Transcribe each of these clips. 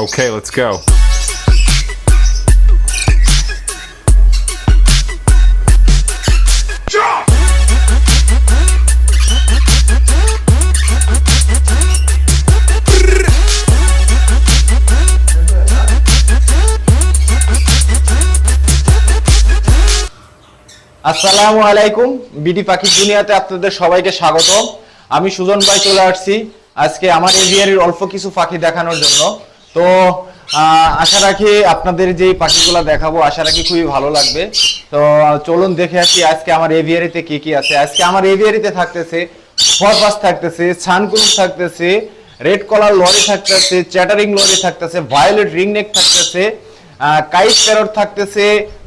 Okay, let's go. আসসালামু আলাইকুম BD পাখি দুনিয়াতে আপনাদের সবাইকে স্বাগত আমি সুজন ভাই চলে আসছি। আজকে আমার এভিয়ারির অল্প কিছু পাখি দেখানোর জন্য। তো আশা রাখি আপনাদের যে পাখিগুলো দেখাবো, আশা রাখি খুবই ভালো লাগবে। তো, চলুন দেখে আসি আজকে আমার এভিয়ারিতে কি কি আছে। আজকে আমার এভিয়ারিতে থাকতেছে ফরপাস থাকতেছে সানকুল থাকতেছে রেড কলার লরি থাকতেছে চ্যাটারিং লরি থাকতেছে ভায়োলেট রিংনেক থাকতেছে কাইট প্যারট থাকতেছে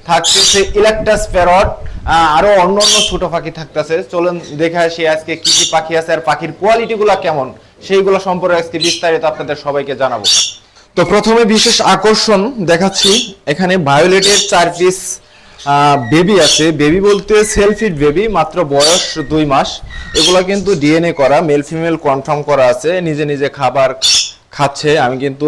থাকতেছে ইলেকট্রাস প্যারট আরও অন্য অন্য ছোট পাখি থাকতেছে। চলুন দেখে আসি আজকে কি কি পাখি আছে আর পাখির কোয়ালিটি গুলা কেমন, সেইগুলো সম্পর্কে আজকে বিস্তারিত আপনাদের সবাইকে জানাব। তো প্রথমে বিশেষ আকর্ষণ দেখাচ্ছি। এখানে ভায়োলেটের চার পিস বেবি আছে। বেবি বলতে সেলফিড বেবি মাত্র বয়স দুই মাস। এগুলো কিন্তু ডিএনএ করা মেল ফিমেল কনফার্ম করা আছে। নিজে নিজে খাবার খাচ্ছে। আমি কিন্তু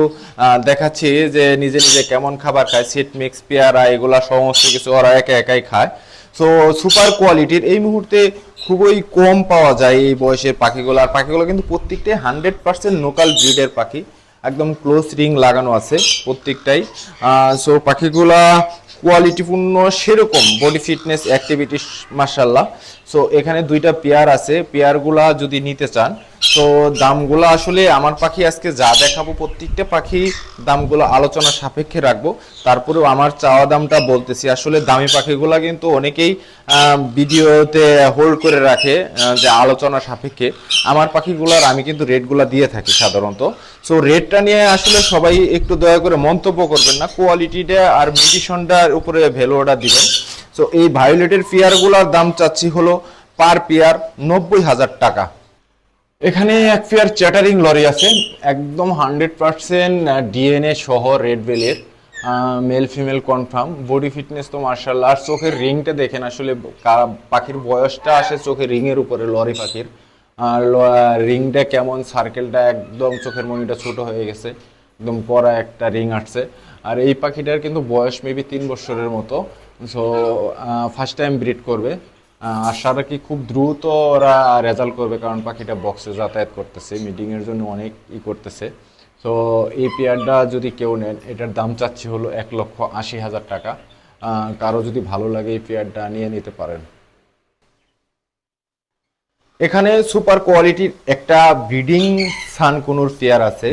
দেখাচ্ছি যে নিজে নিজে কেমন খাবার খায় সিট মিক্স পেয়ারা, এগুলা সমস্ত কিছু ওরা একা একাই খায়। সো সুপার কোয়ালিটির এই মুহূর্তে খুবই কম পাওয়া যায় এই বয়সের পাখিগুলো। আর পাখিগুলো কিন্তু প্রত্যেকটাই হান্ড্রেড পার্সেন্ট লোকাল ব্রিডের পাখি। একদম ক্লোজ রিং লাগানো আছে প্রত্যেকটাই। সো পাখিগুলা কোয়ালিটিপূর্ণ সেরকম বডি ফিটনেস অ্যাক্টিভিটিস মার্শাল্লাহ সো এখানে দুইটা পেয়ার আছে। পেয়ারগুলা যদি নিতে চান, তো দামগুলো আসলে আমার পাখি আজকে যা দেখাবো, প্রত্যেকটা পাখি দামগুলো আলোচনা সাপেক্ষে রাখব। তারপরেও আমার চাওয়া দামটা বলতেছি, আসলে দামি পাখিগুলা কিন্তু অনেকেই ভিডিওতে হোল্ড করে রাখে যে আলোচনা সাপেক্ষে। আমার পাখিগুলার আমি কিন্তু রেটগুলা দিয়ে থাকি সাধারণত। সো রেটটা নিয়ে আসলে সবাই একটু দয়া করে মন্তব্য করবেন না। কোয়ালিটিটা আর মিউটিশনটার উপরে ভ্যালুটা দিবেন। সো এই ভায়োলেটের পেয়ারগুলোর দাম চাচ্ছি হলো পার পেয়ার নব্বই হাজার টাকা। এখানে এক পেয়ার চ্যাটারিং লরি আছে, একদম হান্ড্রেড পার্সেন্ট ডিএনএ সহ রেড বেলের male female confirm body fitness তো মার্শাল্লাহ আর চোখের রিংটা দেখেন আসলে পাখির বয়সটা আসে চোখের রিংয়ের উপরে লরি পাখির। আর রিংটা কেমন সার্কেলটা একদম চোখের মনিটা ছোট হয়ে গেছে, একদম পরা একটা রিং আসছে আর এই পাখিটার কিন্তু বয়স মেবি তিন বছরের মতো। সো ফার্স্ট টাইম ব্রিড করবে। আশা রাখি খুব দ্রুত ওরা রেজাল্ট করবে, কারণ পাখিটা বক্সে যাতায়াত করতেছে মিটিংয়ের জন্য অনেক ই করতেছে। তো এই পেয়ারটা যদি কেউ নেন, এটার দাম চাচ্ছি হলো এক লক্ষ আশি হাজার টাকা। কারও যদি ভালো লাগে এই পেয়ারটা নিয়ে নিতে পারেন। এখানে সুপার কোয়ালিটির একটা ব্রিডিং সানকুনুর পেয়ার আছে।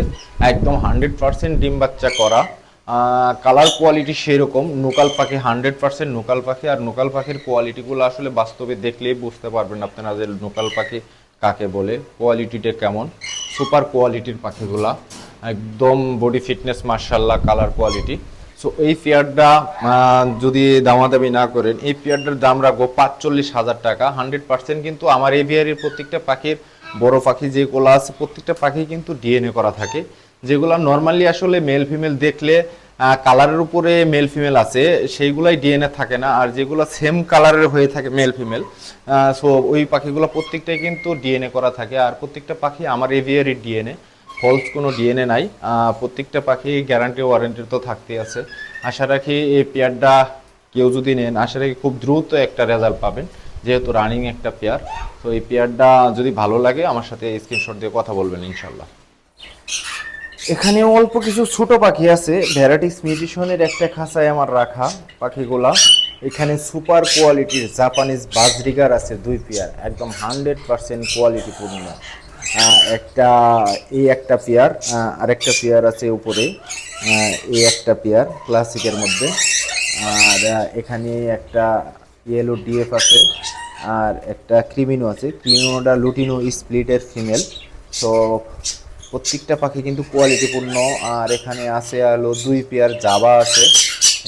একদম হান্ড্রেড পার্সেন্ট ডিম বাচ্চা করা। কালার কোয়ালিটি সেরকম নোকাল পাখি হান্ড্রেড পার্সেন্ট নোকাল পাখি, আর নোকাল পাখির কোয়ালিটিগুলো আসলে বাস্তবে দেখলেই বুঝতে পারবেন আপনারা যে নোকাল পাখি কাকে বলে কোয়ালিটিটা কেমন সুপার কোয়ালিটির পাখিগুলা, একদম বডি ফিটনেস মার্শাল্লাহ কালার কোয়ালিটি সো এই পেয়ারটা যদি দামাদামি না করেন, এই পেয়ারটার দাম রাখব পাঁচচল্লিশ হাজার টাকা হান্ড্রেড পার্সেন্ট কিন্তু আমার এভিয়ারির প্রত্যেকটা পাখির, বড় পাখি যেগুলো আছে, প্রত্যেকটা পাখি কিন্তু ডিএনএ করা থাকে, যেগুলো নর্মালি আসলে মেল ফিমেল দেখলে কালারের উপরে মেল ফিমেল আছে, সেইগুলাই ডিএনএ থাকে না, আর যেগুলো সেম কালারের হয়ে থাকে মেল ফিমেল সো ওই পাখিগুলো প্রত্যেকটাই কিন্তু ডিএনএ করা থাকে, আর প্রত্যেকটা পাখি আমার এভিয়ারির ডিএনএ ফলস কোনো ডিএনএ নাই প্রত্যেকটা পাখি গ্যারান্টি ওয়ারেন্টি তো থাকতেই আছে। আশা রাখি এই পেয়ারটা কেউ যদি নেন, আশা রাখি খুব দ্রুত একটা রেজাল্ট পাবেন, যেহেতু রানিং একটা পেয়ার, তো এই পেয়ারটা যদি ভালো লাগে, আমার সাথে স্ক্রিনশট দিয়ে কথা বলবেন ইনশাল্লাহ এখানে অল্প কিছু ছোট পাখি আছে। ভ্যারাইটিস মিউজিশনের একটা খাঁচায় আমার রাখা পাখিগুলা। এখানে সুপার কোয়ালিটির জাপানিজ বাজরিগার আছে দুই পেয়ার। একদম হান্ড্রেড পার্সেন্ট কোয়ালিটিপূর্ণ আহ, একটা এই একটা পেয়ার আরেকটা পেয়ার আছে উপরে। এই একটা পেয়ার ক্লাসিকের মধ্যে। আর এখানে একটা ইয়েলো ডিএফ আছে। আর একটা ক্রিমিনো আছে। ক্রিমিনোটা লুটিনো স্প্লিটের ফিমেল তো প্রত্যেকটা পাখি কিন্তু কোয়ালিটিপূর্ণ আর এখানে আছে হলো দুই পেয়ার জাবা আছে,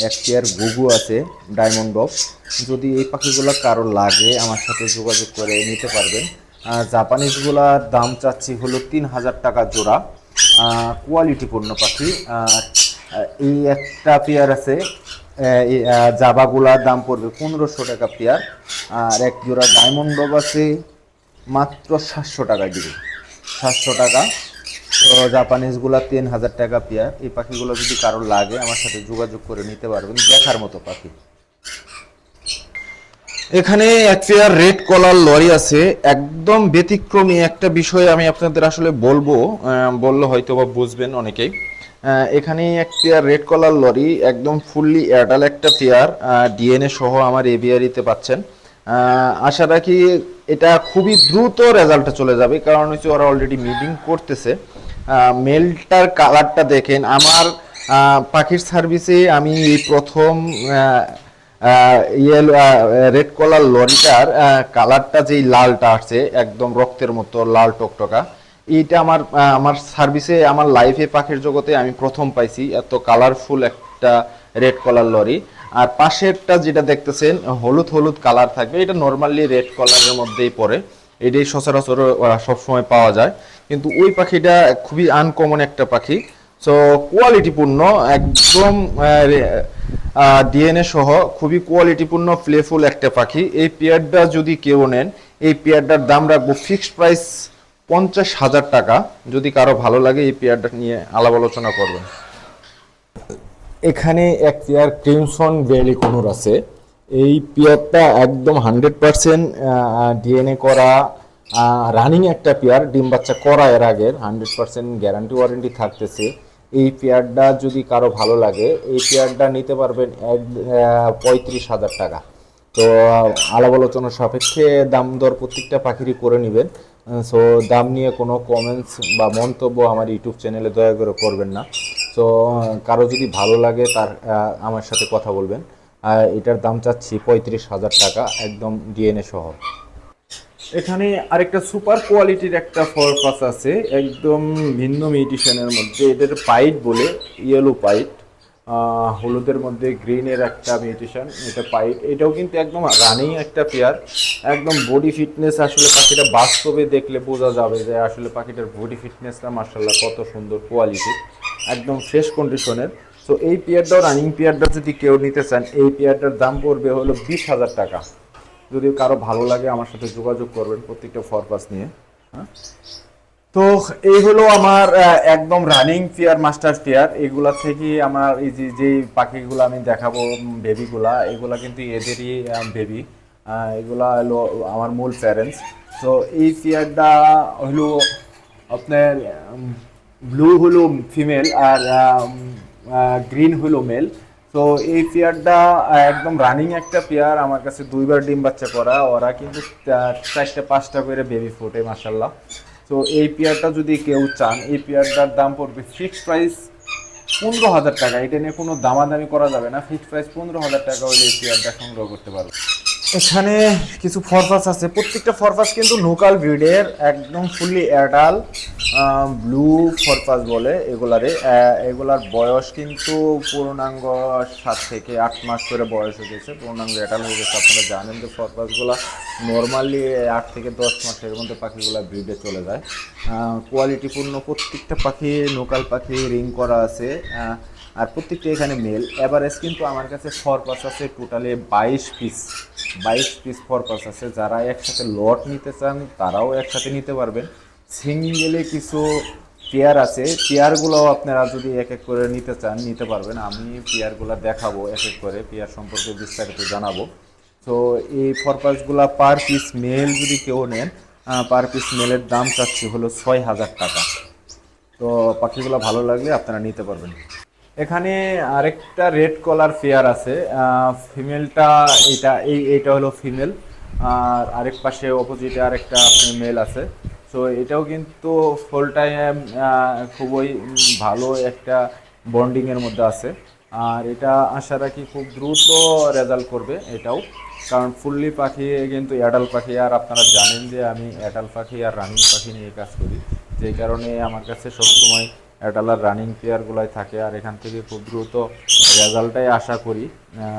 এক পেয়ার গুগু আছে ডায়মন্ড বক্স যদি এই পাখিগুলো কারও লাগে, আমার সাথে যোগাযোগ করে নিতে পারবেন। জাপানিজগুলার দাম চাচ্ছি হলো তিন হাজার টাকা জোড়া। কোয়ালিটিপূর্ণ পাখি। এই একটা পেয়ার আছে জাবাগুলার দাম পড়বে পনেরোশো টাকা পেয়ার। আর এক জোড়া ডায়মন্ড ডব আছে, মাত্র সাতশো টাকা দিবে। সাতশো টাকা। তো জাপানিজগুলা তিন হাজার টাকা পেয়ার। এই পাখিগুলো যদি কারও লাগে, আমার সাথে যোগাযোগ করে নিতে পারবেন। দেখার মতো পাখি। এখানে এক পেয়ার রেড কলার লরি আছে। একদম ব্যতিক্রমী একটা বিষয় আমি আপনাদের আসলে বলব। বললে হয়তো বা বুঝবেন অনেকেই। এখানে এক পেয়ার রেড কলার লরি, একদম ফুললি অ্যাডাল একটা পেয়ার। ডিএনএ সহ আমার এভিয়ারিতে পাচ্ছেন। আশা রাখি এটা খুবই দ্রুত রেজাল্টে চলে যাবে। কারণ হচ্ছে ওরা অলরেডি মিটিং করতেছে। মেলটার কালারটা দেখেন। আমার পাখির সার্ভিসে আমি এই প্রথম ইয়েলো রেড কলার লরিটার কালারটা যেই লালটা আসছে, একদম রক্তের মতো লাল টকটকা, এইটা আমার আমার সার্ভিসে আমার লাইফে পাখির জগতে আমি প্রথম পাইছি। এত কালারফুল একটা রেড কলার লরি। আর পাশেরটা যেটা দেখতেছেন, হলুদ হলুদ কালার থাকবে। এটা নর্মালি রেড কলারের মধ্যেই পড়ে। এটাই সচরাচর সবসময় পাওয়া যায়। কিন্তু ওই পাখিটা খুবই আনকমন একটা পাখি। সো কোয়ালিটিপূর্ণ একদম ডিএনএ সহ খুবই কোয়ালিটিপূর্ণ প্লেফুল একটা পাখি। এই পেয়ারটা যদি কেউ নেন, এই পেয়ারটার দাম রাখব ফিক্সড প্রাইস পঞ্চাশ হাজার টাকা। যদি কারও ভালো লাগে, এই পেয়ারটা নিয়ে আলাপ আলোচনা করবেন। এখানে এক পেয়ার ক্রিমসন ভ্যালি কোনুর আছে। এই পেয়ারটা একদম হান্ড্রেড পার্সেন্ট ডিএনএ করা রানিং একটা পেয়ার, ডিম বাচ্চা করা এর আগের, হান্ড্রেড পার্সেন্ট গ্যারান্টি ওয়ারেন্টি থাকতেছে। এই পেয়ারটা যদি কারও ভালো লাগে, এই পেয়ারটা নিতে পারবেন এক পঁয়ত্রিশ হাজার টাকা। তো আলাপ আলোচনা সাপেক্ষে দাম দর প্রত্যেকটা পাখিরই করে নেবেন। সো দাম নিয়ে কোনো কমেন্টস বা মন্তব্য আমার ইউটিউব চ্যানেলে দয়া করে করবেন না। তো কারও যদি ভালো লাগে তার আমার সাথে কথা বলবেন। আর এটার দাম চাচ্ছি পঁয়ত্রিশ হাজার টাকা, একদম ডিএনএ সহ। এখানে আরেকটা সুপার কোয়ালিটির একটা ফরপাস আছে, একদম ভিন্ন মিউটিশনের মধ্যে। এদের পাইট বলে, ইয়েলো পাইট হলুদের মধ্যে গ্রিনের একটা মিউটিশন, এটা পাইট। এটাও কিন্তু একদম রানিং একটা পেয়ার, একদম বডি ফিটনেস আসলে পাখিটা বাস্তবে দেখলে বোঝা যাবে যে আসলে পাখিটার বডি ফিটনেসটা মার্শাল্লাহ কত সুন্দর কোয়ালিটি, একদম ফ্রেশ কন্ডিশনের। সো এই পেয়ারটাও রানিং পেয়ারটা যদি কেউ নিতে চান, এই পেয়ারটার দাম পড়বে হলো বিশ হাজার টাকা। যদি কারও ভালো লাগে, আমার সাথে যোগাযোগ করবেন প্রত্যেকটা ফরপাস নিয়ে। হ্যাঁ? তো, এই হলো আমার একদম রানিং পেয়ার মাস্টার পেয়ার। এগুলা থেকে আমার এই যে যে পাখিগুলো আমি দেখাবো বেবিগুলা এগুলা কিন্তু এদেরই বেবি এগুলা হলো আমার মূল প্যারেন্টস তো এই পেয়ারটা হলো আপনার ব্লু হলো ফিমেল আর গ্রিন হলো মেল তো এই পেয়ারটা একদম রানিং একটা পেয়ার আমার কাছে দুইবার ডিম বাচ্চা করা। ওরা কিন্তু চারটে, পাঁচটা করে বেবি ফোটে মাসাল্লাহ তো এই পেয়ারটা যদি কেউ চান, এই পেয়ারটার দাম পড়বে ফিক্সড প্রাইস পনেরো হাজার টাকা। এটা নিয়ে কোনো দামাদামি করা যাবে না। ফিক্সড প্রাইস পনেরো হাজার টাকা হলে এই পেয়ারটা সংগ্রহ করতে পারবে। এখানে কিছু ফরফাস আছে। প্রত্যেকটা ফরফাস কিন্তু লোকাল ব্রিডের একদম ফুললি অ্যাডাল ব্লু ফরফাস বলে এগুলারে। এগুলার বয়স কিন্তু পূর্ণাঙ্গ সাত থেকে আট মাস করে বয়স হয়ে গেছে। পূর্ণাঙ্গ অ্যাডাল হয়ে গেছে। আপনারা জানেন যে ফরফাসগুলো নর্মালি আট থেকে দশ মাসের মধ্যে পাখিগুলো ব্রিডে চলে যায়। কোয়ালিটিপূর্ণ প্রত্যেকটা পাখি লোকাল পাখি রিং করা আছে। আর প্রত্যেকটা এখানে মেল এভারেজ কিন্তু আমার কাছে ফরপাস আছে টোটালে বাইশ পিস বাইশ পিস ফরপাস আছে। যারা একসাথে লট নিতে চান, তারাও একসাথে নিতে পারবেন। সিঙ্গেলে কিছু পেয়ার আছে। পেয়ারগুলোও আপনারা যদি এক এক করে নিতে চান, নিতে পারবেন। আমি পেয়ারগুলো দেখাবো এক এক করে পেয়ার সম্পর্কে বিস্তারিত জানাব। তো এই ফরপাসগুলা পার পিস মেল যদি কেউ নেন পার পিস মেলের দাম চাচ্ছি হলো ছয় হাজার টাকা। তো, পাখিগুলো ভালো লাগলে আপনারা নিতে পারবেন। এখানে আরেকটা রেড কলার ফেয়ার আছে ফিমেলটা এটা, এই এটা হলো ফিমেল আর আরেক পাশে অপোজিটে আরেকটা মেল আছে। তো এটাও কিন্তু ফুল টাইম খুবই ভালো একটা বন্ডিংয়ের মধ্যে আছে। আর এটা আশা রাখি খুব দ্রুত রেজাল্ট করবে এটাও। কারণ ফুললি পাখি কিন্তু অ্যাডাল পাখি, আর আপনারা জানেন যে আমি অ্যাডাল পাখি আর রানিং পাখি নিয়ে কাজ করি। যেই কারণে আমার কাছে সবসময় অ্যাডাল আর রানিং পেয়ারগুলাই থাকে আর এখান থেকে খুব দ্রুত রেজাল্টটাই আশা করি।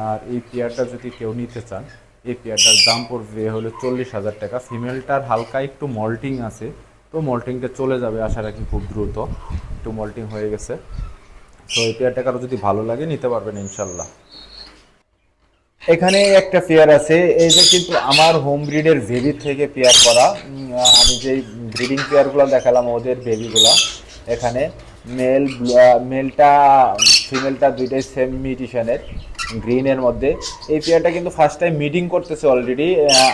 আর এই পেয়ারটা যদি কেউ নিতে চান, এই পেয়ারটার দাম পড়বে হলো চল্লিশ হাজার টাকা। ফিমেলটার হালকা একটু মল্টিং আছে, তো মল্টিংটা চলে যাবে আশা রাখি খুব দ্রুত। একটু মল্টিং হয়ে গেছে। তো এই পেয়ারটা কারও যদি ভালো লাগে নিতে পারবেন ইনশাল্লাহ। এখানে একটা পেয়ার আছে, এই যে কিন্তু আমার হোম ব্রিডের বেবি থেকে পেয়ার করা। আমি যেই ব্রিডিং পেয়ারগুলো দেখালাম, ওদের বেবিগুলা এখানে। মেল মেলটা, ফিমেলটা দুইটাই সেম মিউটিশনের গ্রিনের মধ্যে। এই পেয়ারটা কিন্তু ফার্স্ট টাইম মিটিং করতেছে অলরেডি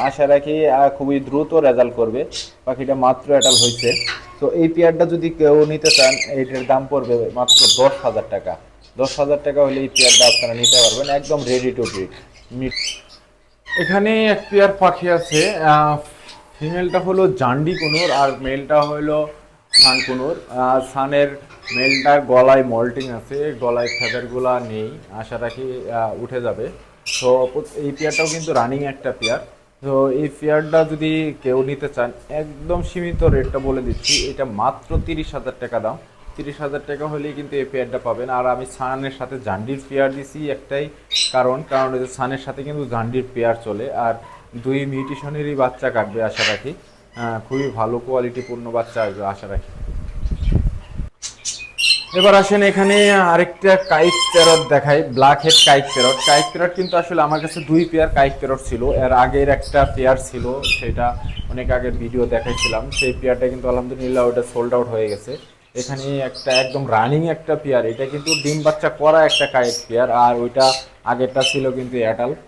আশা রাখি খুবই দ্রুত রেজাল্ট করবে। পাখিটা মাত্র অ্যাটাল হয়েছে। তো এই পেয়ারটা যদি কেউ নিতে চান এইটার দাম পড়বে মাত্র দশ হাজার টাকা। দশ হাজার টাকা হলে এই পেয়ারটা আপনারা নিতে পারবেন, একদম রেডি টু ব্রিড এখানে এক পেয়ার পাখি আছে ফিমেলটা হলো জান্ডি কুনুর আর মেলটা হলো সান কুনুর। সানের মেলটার গলায় মল্টিং আছে, গলায় ফেদারগুলা নেই, আশা রাখি উঠে যাবে। তো এই পেয়ারটাও কিন্তু রানিং একটা পেয়ার। তো এই পেয়ারটা যদি কেউ নিতে চান, একদম সীমিত রেটটা বলে দিচ্ছি, এটা মাত্র তিরিশ হাজার টাকা দাম। তিরিশ হাজার টাকা হলেই কিন্তু এই পেয়ারটা পাবেন। আর আমি সানের সাথে জান্ডির পেয়ার দিছি একটাই কারণ কারণ সানের সাথে কিন্তু জান্ডির পেয়ার চলে। আর দুই মিউটিশনেরই বাচ্চা কাটবে, আশা রাখি। খুবই ভালো কোয়ালিটিপূর্ণ বাচ্চা আসবে, আশা রাখি। এবার আসেন এখানে আরেকটা কাইক প্যারট দেখাই black head caique parrot caique parrot কিন্তু আসলে আমার কাছে দুই পেয়ার কাইক প্যারট ছিল। এর আগের একটা পেয়ার ছিল, সেটা অনেক আগের ভিডিও দেখাইছিলাম। সেই পেয়ারটা কিন্তু আলহামদুলিল্লাহ ওটা সোল্ড আউট হয়ে গেছে। এখানে একটা একদম রানিং একটা পেয়ার এটা কিন্তু ডিম বাচ্চা করা একটা কাইক পেয়ার আর ওইটা আগেরটা ছিল কিন্তু অ্যাডাল্ট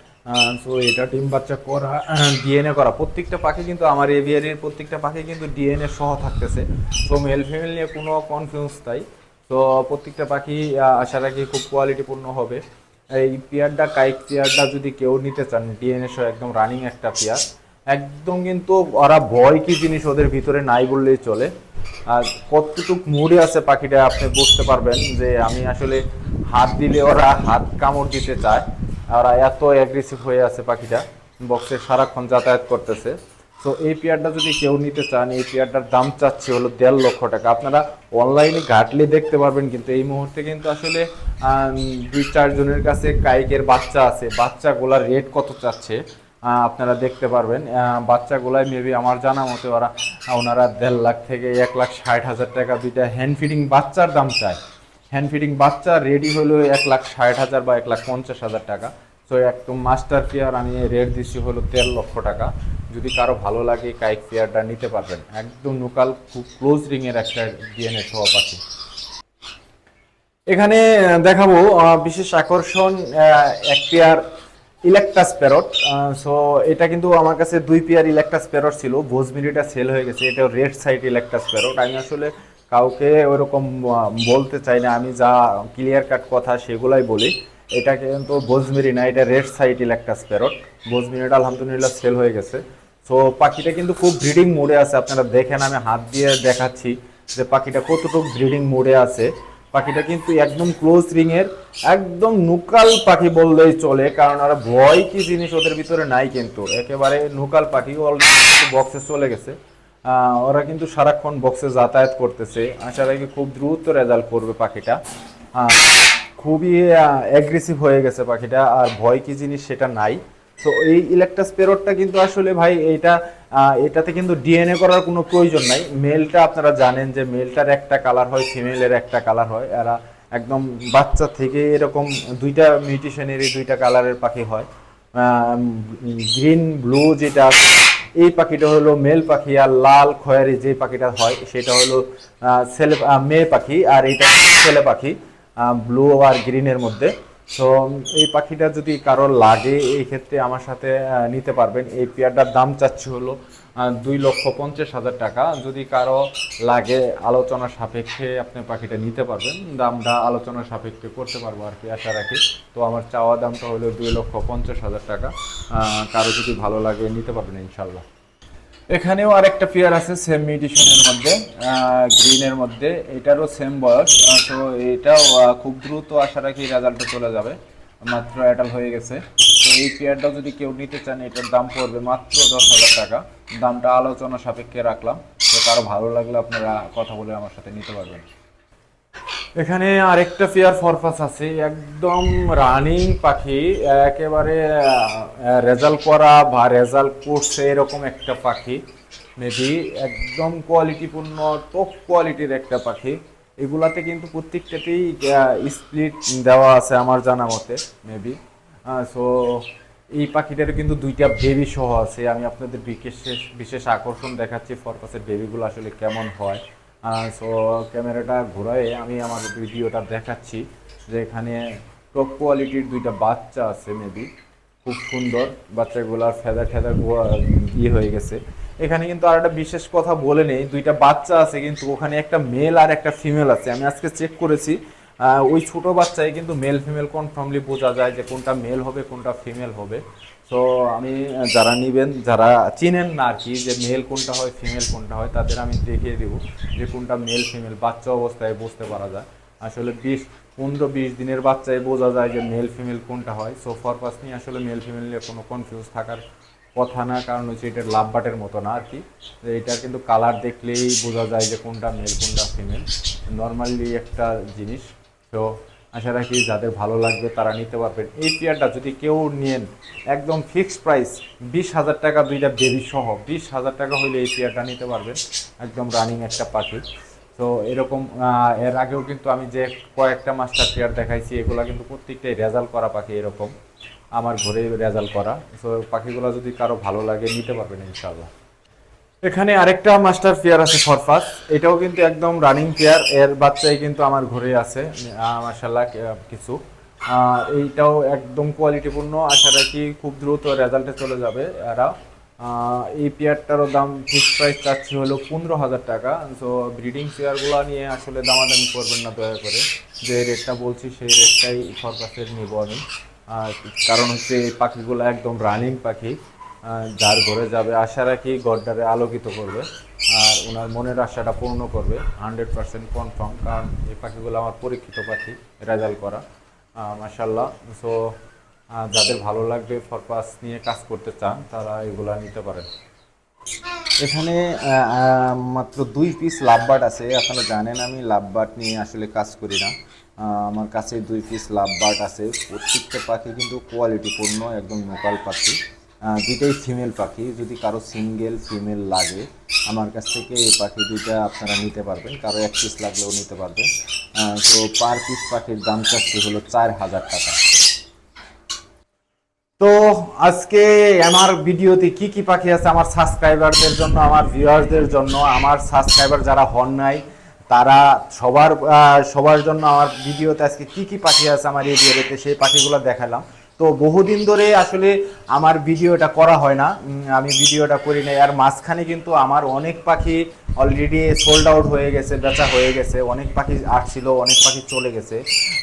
সো এটা ডিম বাচ্চা করা ডিএনএ করা। প্রত্যেকটা পাখি কিন্তু আমার এভিয়ারির প্রত্যেকটা পাখি কিন্তু ডিএনএ সহ থাকতেছে। তো মেল ফিমেল নিয়ে কোনো কনফিউজ তাই তো প্রত্যেকটা পাখি আশা রাখি খুব কোয়ালিটিপূর্ণ হবে। এই পেয়ারটা, কাইক পেয়ারটা যদি কেউ নিতে চান ডিএনএ সহ একদম রানিং একটা পেয়ার, একদম কিন্তু ওরা ভয় কি জিনিস ওদের ভিতরে নাই বললেই চলে। আর কতটুক মুড়ে আছে পাখিটা, আপনি বুঝতে পারবেন যে আমি আসলে হাত দিলে ওরা হাত কামড় দিতে চায়। ওরা এত অ্যাগ্রেসিভ হয়ে আছে পাখিটা। বক্সে সারাক্ষণ যাতায়াত করতেছে। তো এই পেয়ারটা যদি কেউ নিতে চান, এই পেয়ারটার দাম চাচ্ছে হলো দেড় লক্ষ টাকা। আপনারা অনলাইনে ঘাটলে দেখতে পারবেন কিন্তু এই মুহূর্তে কিন্তু আসলে দুই চারজনের কাছে কাইকের বাচ্চা আছে। বাচ্চাগুলার রেট কত চাচ্ছে আপনারা দেখতে পারবেন। বাচ্চাগুলাই মেবি আমার জানা মতে ওরা, ওনারা দেড় লাখ থেকে এক লাখ ষাট হাজার টাকা দুইটা হ্যান্ড ফিডিং বাচ্চার দাম চায়। হ্যান্ড ফিডিং বাচ্চা রেডি হলো এক লাখ ষাট হাজার বা এক লাখ পঞ্চাশ হাজার টাকা। তো একদম মাস্টার পেয়ার আমি রেট দিচ্ছি হলো দেড় লক্ষ টাকা। যদি কারও ভালো লাগে কাইক পেয়ারটা নিতে পারবেন। একদম লোকাল খুব ক্লোজ রিংয়ের একটা ডিএনএ সহ পাখি এখানে দেখাবো বিশেষ আকর্ষণ এক পেয়ার ইলেকট্রাস প্যারট সো এটা কিন্তু আমার কাছে দুই পেয়ার ইলেকট্রাস প্যারট ছিল। ভোজমিরিটা সেল হয়ে গেছে। এটা রেড সাইড ইলেকট্রাস প্যারট আমি আসলে কাউকে ওরকম আহ, বলতে চাই না। আমি যা ক্লিয়ার কাট কথা সেগুলাই বলি। এটা কিন্তু ভোজমিরি না এটা রেড সাইড ইলেকট্রাস প্যারট ভোজমিরিটা আলহামদুলিল্লাহ সেল হয়ে গেছে। সো পাখিটা কিন্তু খুব ব্রিডিং মোডে আছে, আপনারা দেখেন, আমি হাত দিয়ে দেখাচ্ছি যে পাখিটা কতটুকু ব্রিডিং মোডে আছে। পাখিটা কিন্তু একদম ক্লোজ রিং এর একদম নুকাল পাখি বললেই চলে, কারণ ওরা ভয় কি জিনিস ওদের ভিতরে নাই কিন্তু। একেবারে নুকাল পাখি অলরেডি বক্সে চলে গেছে। ওরা কিন্তু সারাক্ষণ বক্সে যাতায়াত করতেছে। আশা রাখি খুব দ্রুত রেজাল্ট করবে পাখিটা। খুবই অ্যাগ্রেসিভ হয়ে গেছে পাখিটা, আর ভয় কি জিনিস সেটা নাই। তো এই ইলেকট্রাস পেরোটটা কিন্তু আসলে ভাই আহ, এটাতে কিন্তু ডিএনএ করার কোনো প্রয়োজন নাই। মেলটা আপনারা জানেন যে মেলটার একটা কালার হয় ফিমেলের একটা কালার হয়। এরা একদম বাচ্চা থেকে এরকম দুইটা মিউটেশনেরই দুইটা কালারের পাখি হয়। গ্রিন ব্লু যেটা এই পাখিটা হলো মেল পাখি আর লাল খয়েরি যে পাখিটা হয় সেটা হলো ছেলে মেয়ে পাখি আর এইটা ছেলে পাখি ব্লু আর গ্রিনের মধ্যে। তো এই পাখিটা যদি কারোর লাগে, এই ক্ষেত্রে আমার সাথে নিতে পারবেন। এই পেয়ারটার দাম চাচ্ছি হলো দুই লক্ষ পঞ্চাশ হাজার টাকা। যদি কারও লাগে, আলোচনা সাপেক্ষে আপনি পাখিটা নিতে পারবেন। দামটা আলোচনা সাপেক্ষে করতে পারব আর কি, আশা রাখি। তো আমার চাওয়া দামটা হলো দুই লক্ষ পঞ্চাশ হাজার টাকা। কারও যদি ভালো লাগে, নিতে পারবেন ইনশাল্লাহ এখানেও আরেকটা পেয়ার আছে সেম মিউটেশনের মধ্যে গ্রিনের মধ্যে। এটারও সেম বয়স তো এটাও খুব দ্রুত আশা রাখি রেজাল্টে চলে যাবে। মাত্র অ্যাটাল হয়ে গেছে। তো এই পেয়ারটা যদি কেউ নিতে চান এটার দাম পড়বে মাত্র দশ হাজার টাকা। দামটা আলোচনা সাপেক্ষে রাখলাম। তো কারও ভালো লাগলে আপনারা কথা বলে আমার সাথে নিতে পারবেন। এখানে আরেকটা পেয়ার ফরফাস আছে। একদম রানিং পাখি, একেবারে রেজাল্ট করা বা রেজাল্ট করছে এরকম একটা পাখি। মেবি একদম কোয়ালিটিপূর্ণ টপ কোয়ালিটির একটা পাখি। এগুলাতে কিন্তু প্রত্যেকটাতেই স্প্লিট দেওয়া আছে আমার জানা মতে মেবি সো এই পাখিটার কিন্তু দুইটা বেবি সহ আছে। আমি আপনাদের বিশেষ বিশেষ আকর্ষণ দেখাচ্ছি ফরকাসের বেবিগুলো আসলে কেমন হয়। সো ক্যামেরাটা ঘোরায় আমি আমার ভিডিওটা দেখাচ্ছি যে এখানে টপ কোয়ালিটির দুইটা বাচ্চা আছে মেবি খুব সুন্দর। বাচ্চাগুলার ফেদা ফেদা ইয়ে হয়ে গেছে। এখানে কিন্তু আর একটা বিশেষ কথা বলে নেই। দুইটা বাচ্চা আছে, কিন্তু ওখানে একটা মেল আর একটা ফিমেল আছে। আমি আজকে চেক করেছি। ওই ছোট বাচ্চায় কিন্তু মেল ফিমেল কনফার্মলি বোঝা যায় যে কোনটা মেল হবে, কোনটা ফিমেল হবে। তো আমি যারা নিবেন, যারা চিনেন না আর কি যে মেল কোনটা হয় ফিমেল কোনটা হয়, তাদের আমি দেখিয়ে দেবো যে কোনটা মেল ফিমেল বাচ্চা অবস্থায় বুঝতে পারা যায়। আসলে বিশ, পনেরো, বিশ দিনের বাচ্চায় বোঝা যায় যে মেল ফিমেল কোনটা হয়। সো পারপাস নিয়ে আসলে মেল ফিমেল নিয়ে কোনো কনফিউজ থাকার কথা না, কারণ হচ্ছে এটা লাভ বাটের মতো না আর কি। যে এটা কিন্তু কালার দেখলেই বোঝা যায় যে কোনটা মেল কোনটা ফিমেল নর্মালি একটা জিনিস, তো আশা রাখি যাদের ভালো লাগবে তারা নিতে পারবেন। এই পেয়ারটা যদি কেউ নেন, একদম ফিক্সড প্রাইস বিশ হাজার টাকা দুইটা বেবি সহ, বিশ হাজার টাকা হলে এই পেয়ারটা নিতে পারবেন। একদম রানিং একটা পাখি। তো এরকম এর আগেও কিন্তু আমি যে কয়েকটা মাস্টার পেয়ার দেখাইছি, এগুলো কিন্তু প্রত্যেকটাই রেজাল্ট করা পাখি এরকম। আমার ঘরে রেজাল্ট করা। তো পাখিগুলো যদি কারও ভালো লাগে, নিতে পারবেন ইনশাআল্লাহ। এখানে আরেকটা মাস্টার পেয়ার আছে ফরফাস। এটাও কিন্তু একদম রানিং পেয়ার এর বাচ্চাই কিন্তু আমার ঘরে আছে। মাসাল্লাহ কিছু। এইটাও একদম কোয়ালিটিপূর্ণ আশা রাখি খুব দ্রুত রেজাল্টে চলে যাবে এরা। এই পেয়ারটারও দাম ফিক্স প্রাইস চাচ্ছি হলো পনেরো হাজার টাকা। তো ব্রিডিং পেয়ারগুলো নিয়ে আসলে দামাদামি করবেন না, দয়া করে। যে রেটটা বলছি, সেই রেটটাই ফরফাসের নিব আমি। কারণ হচ্ছে এই পাখিগুলো একদম রানিং পাখি। যার ঘরে যাবে, আশা রাখি গড্ডারে আলোকিত করবে আর ওনার মনের আশাটা পূর্ণ করবে হান্ড্রেড পার্সেন্ট কনফার্ম কারণ এই পাখিগুলো আমার পরীক্ষিত পাখি, রেজাল্ট করা। মাসাল্লাহ সো যাদের ভালো লাগবে ফরপাস নিয়ে কাজ করতে চান, তারা এগুলা নিতে পারেন। এখানে মাত্র দুই পিস লাভবাট আছে। আপনারা জানেন আমি লাভবাট নিয়ে আসলে কাজ করি না। আমার কাছে দুই পিস লাভবাট আছে। প্রত্যেকটা পাখি কিন্তু কোয়ালিটিপূর্ণ একদম লোকাল পাখি। দুইটাই ফিমেল পাখি। যদি কারও সিঙ্গেল ফিমেল লাগে, আমার কাছ থেকে এই পাখি দুইটা আপনারা নিতে পারবেন। কারও এক পিস লাগলেও নিতে পারবেন। তো পার পিস পাখির দাম চাচ্ছি হলো চার হাজার টাকা। তো আজকে আমার ভিডিওতে কি কি পাখি আছে আমার সাবস্ক্রাইবারদের জন্য, আমার ভিউয়ারদের জন্য, আমার সাবস্ক্রাইবার যারা হন নাই, তারা সবার সবার জন্য আমার ভিডিওতে আজকে কি কি পাখি আছে আমার ভিডিওতে সেই পাখিগুলো দেখালাম। তো বহুদিন ধরে আসলে আমার ভিডিওটা করা হয় না। আমি ভিডিওটা করি না আর মাঝখানে কিন্তু আমার অনেক পাখি অলরেডি সোল্ড আউট হয়ে গেছে, বেচা হয়ে গেছে, অনেক পাখি আসছিল, অনেক পাখি চলে গেছে।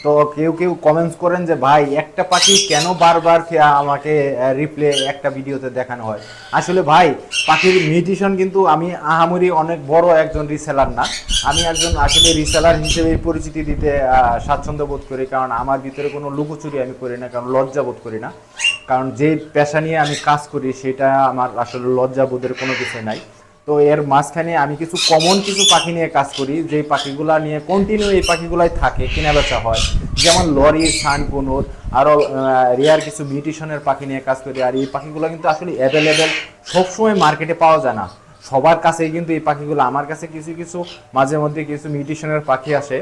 তো কেউ কেউ কমেন্টস করেন যে, ভাই, একটা পাখি কেন বারবার আমাকে রিপ্লে একটা ভিডিওতে দেখানো হয়? আসলে ভাই, পাখির মিউটিশন কিন্তু আমি আহামরি অনেক বড় একজন রিসেলার না। আমি একজন আসলে রিসেলার হিসেবে পরিচিতি দিতে স্বাচ্ছন্দ্য বোধ করি, কারণ আমার ভিতরে কোনো লুকোচুরি আমি করি না, কারণ লজ্জা বোধ করি না। কারণ যে পেশা নিয়ে আমি কাজ করি, সেটা আমার আসলে লজ্জা বোধের কোনো কিছু নাই। তো এর মাঝখানে আমি কিছু কমন কিছু পাখি নিয়ে কাজ করি যে পাখিগুলো নিয়ে কন্টিনিউ এই পাখিগুলাই থাকে, কেনা বেচা হয়। যেমন লরি, সান, কুনুর, আরও রেয়ার কিছু মিউটিশনের পাখি নিয়ে কাজ করি, আর এই পাখিগুলো কিন্তু আসলে অ্যাভেলেবেল সবসময় মার্কেটে পাওয়া যায় না। সবার কাছেই কিন্তু এই পাখিগুলো, আমার কাছে কিছু কিছু, মাঝে মধ্যে কিছু মিউটিশনের পাখি আসে।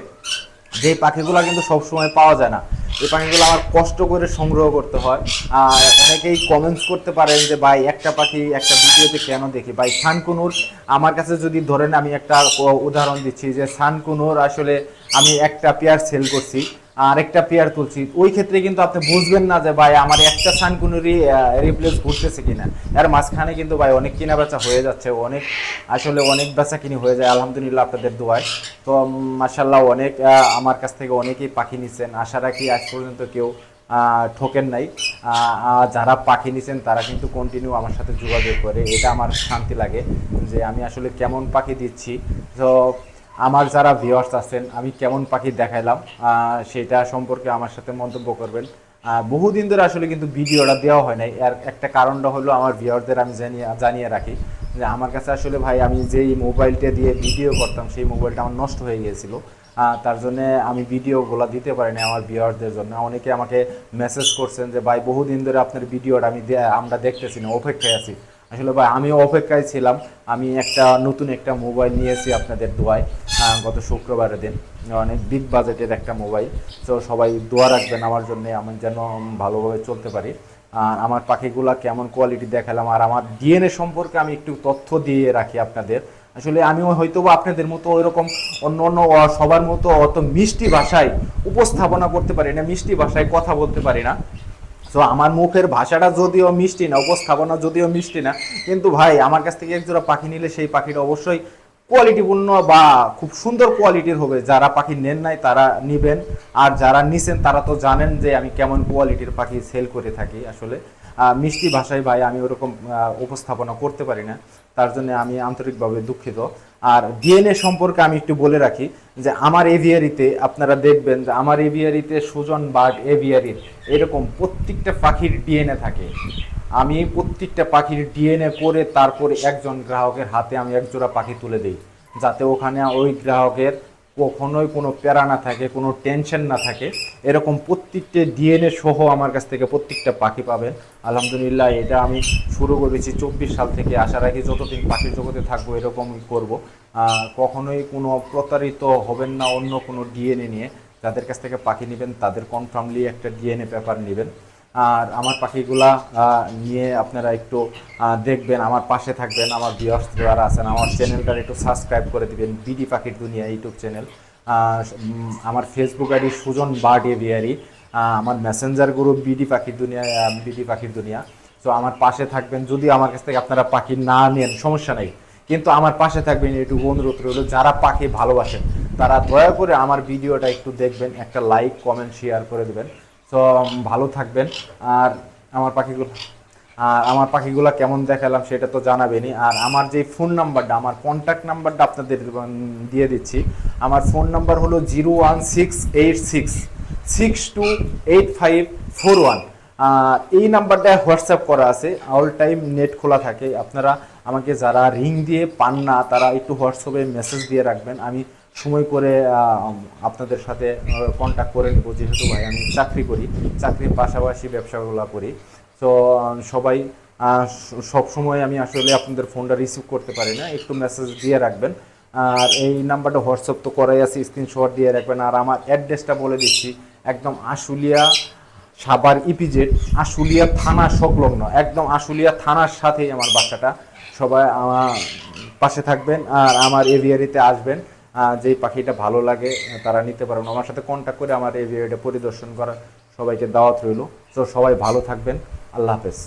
যে পাখিগুলো কিন্তু সবসময় পাওয়া যায় না। এই পাখিগুলো আমার কষ্ট করে সংগ্রহ করতে হয়। আর অনেকেই কমেন্টস করতে পারেন যে, ভাই, একটা পাখি একটা ভিডিওতে কেন দেখি? ভাই, সানকুনুর, আমার কাছে যদি ধরেন আমি একটা উদাহরণ দিচ্ছি যে, সানকুনুর আসলে আমি একটা পেয়ার সেল করছি। আর একটা পেয়ার তুলছি। ওই ক্ষেত্রে কিন্তু আপনি বুঝবেন না যে, ভাই, আমার একটা সানকুনুরই রিপ্লেস ঘুরতেছে কিনা। এর মাঝখানে কিন্তু, ভাই, অনেক কিনা বেচা হয়ে যাচ্ছে। অনেক, আসলে অনেক বেচা কিনি হয়ে যায়। আলহামদুলিল্লাহ আপনাদের দোয়ায়। তো মাসাল্লাহ অনেক আমার কাছ থেকে অনেকেই পাখি নিচ্ছেন আশা রাখি আজ পর্যন্ত কেউ ঠকেন নাই। যারা পাখি নিছেন, তারা কিন্তু কন্টিনিউ আমার সাথে যোগাযোগ করে। এটা আমার শান্তি লাগে যে, আমি আসলে কেমন পাখি দিচ্ছি। তো আমার যারা ভিউয়ার্স আছেন, আমি কেমন পাখি দেখাইলাম সেটা সম্পর্কে আমার সাথে মন্তব্য করবেন। বহুদিন ধরে আসলে কিন্তু ভিডিওটা দেওয়া হয় নাই। এর একটা কারণটা হলো আমার ভিউয়ারদের আমি জানিয়ে জানিয়ে রাখি যে আমার কাছে আসলে ভাই আমি যেই মোবাইলটা দিয়ে ভিডিও করতাম, সেই মোবাইলটা আমার নষ্ট হয়ে গিয়েছিল। তার জন্য আমি ভিডিওগুলো দিতে পারিনি আমার ভিউয়ারদের জন্য। অনেকে আমাকে মেসেজ করছেন যে, ভাই, বহুদিন ধরে আপনার ভিডিওটা আমি আমরা দেখতেছি না, অপেক্ষায় আছি। আসলে ভাই, আমিও অপেক্ষায় ছিলাম। আমি একটা নতুন একটা মোবাইল নিয়েছি আপনাদের দোয়ায়। গত শুক্রবারের দিন। অনেক বিগ বাজেটের একটা মোবাইল। তো সবাই দোয়া রাখবেন আমার জন্য, আমি যেন ভালোভাবে চলতে পারি। আর আমার পাখিগুলা কেমন কোয়ালিটি দেখালাম, আর আমার ডিএনএ সম্পর্কে আমি একটু তথ্য দিয়ে রাখি আপনাদের। আসলে আমিও হয়তো আপনাদের মতো ওইরকম অন্য অন্য সবার মতো অত মিষ্টি ভাষায় উপস্থাপনা করতে পারি না, মিষ্টি ভাষায় কথা বলতে পারি না। তো আমার মুখের ভাষাটা যদিও মিষ্টি না, উপস্থাপনা যদিও মিষ্টি না, কিন্তু ভাই আমার কাছ থেকে একজোড়া পাখি নিলে সেই পাখিটা অবশ্যই কোয়ালিটিপূর্ণ বা খুব সুন্দর কোয়ালিটির হবে। যারা পাখি নেন নাই তারা নিবেন, আর যারা নিছেন তারা তো জানেন যে আমি কেমন কোয়ালিটির পাখি সেল করে থাকি। আসলে মিষ্টি ভাষায় ভাই আমি ওরকম উপস্থাপনা করতে পারি না। তার জন্য আমি আন্তরিকভাবে দুঃখিত। আর ডিএনএ সম্পর্কে আমি একটু বলে রাখি যে আমার এভিয়ারিতে আপনারা দেখবেন যে আমার এভিয়ারিতে সুজন বার্ড এভিয়ারির এরকম প্রত্যেকটা পাখির ডিএনএ থাকে। আমি প্রত্যেকটা পাখির ডিএনএ করে তারপরে একজন গ্রাহকের হাতে আমি একজোড়া পাখি তুলে দিই। যাতে ওখানে ওই গ্রাহকের কখনোই কোনো প্যারা না থাকে, কোনো টেনশন না থাকে। এরকম প্রত্যেকটা ডিএনএ সহ আমার কাছ থেকে প্রত্যেকটা পাখি পাবেন। আলহামদুলিল্লাহ, এটা আমি শুরু করেছি চব্বিশ সাল থেকে। আসার আগে যতদিন পাখির জগতে থাকব, এরকমই করব। কখনোই কোনো প্রতারিত হবেন না অন্য কোনো ডিএনএ নিয়ে। যাদের কাছ থেকে পাখি নেবেন, তাদের কনফার্মলি একটা ডিএনএ পেপার নেবেন। আর আমার পাখিগুলা নিয়ে আপনারা একটু দেখবেন, আমার পাশে থাকবেন, আমার বিয়স যারা আছেন, আমার চ্যানেলটা একটু সাবস্ক্রাইব করে দিবেন, বিডি পাখির দুনিয়া ইউটিউব চ্যানেল আমার Facebook ID Sujan bird aviary আমার মেসেঞ্জার গ্রুপ বিডি পাখির দুনিয়া বিডি পাখির দুনিয়া। তো আমার পাশে থাকবেন যদি আমার কাছ থেকে আপনারা পাখি না নেন, সমস্যা নেই। কিন্তু আমার পাশে থাকবেন, এটুকু অনুরোধ রইল, যারা পাখি ভালোবাসেন, তারা দয়া করে আমার ভিডিওটা একটু দেখবেন, একটা লাইক কমেন্ট শেয়ার করে দেবেন। তো ভালো থাকবেন। আর আমার পাখিগুলো আর আমার পাখিগুলো কেমন দেখালাম সেটা তো জানাবেনই। আর আমার যে ফোন নাম্বারটা আমার কন্ট্যাক্ট নাম্বারটা আপনাদের দিয়ে দিচ্ছি। আমার ফোন নাম্বার হলো zero one six eight six six two eight five four one. এই নাম্বারটায় হোয়াটসঅ্যাপ করা আছে। অল টাইম নেট খোলা থাকে। আপনারা আমাকে যারা রিং দিয়ে পান না, তারা একটু হোয়াটসঅ্যাপে মেসেজ দিয়ে রাখবেন। আমি সময় করে আপনাদের সাথে কন্ট্যাক্ট করে নেব। যেহেতু ভাই, আমি চাকরি করি, চাকরির পাশাপাশি ব্যবসাগুলো করি। তো সবাই সব সময় আমি আসলে আপনাদের ফোনটা রিসিভ করতে পারি না। একটু মেসেজ দিয়ে রাখবেন। আর এই নাম্বারটা হোয়াটসঅ্যাপ তো করাই আছে স্ক্রিনশট দিয়ে রাখবেন। আর আমার অ্যাড্রেসটা বলে দিচ্ছি, একদম আশুলিয়া সাবার ইপিজেড আশুলিয়া থানা সংলগ্ন। একদম আশুলিয়া থানার সাথেই আমার বাসাটা সবাই আমার পাশে থাকবেন আর আমার এভিয়ারিতে আসবেন। যেই পাখিটা ভালো লাগে, তারা নিতে পারবেন। আমার সাথে কন্ট্যাক্ট করে আমার এভিয়ারিটা পরিদর্শন করার সবাইকে দাওয়াত রইল। তো সবাই ভালো থাকবেন। আল্লাহ হাফেজ।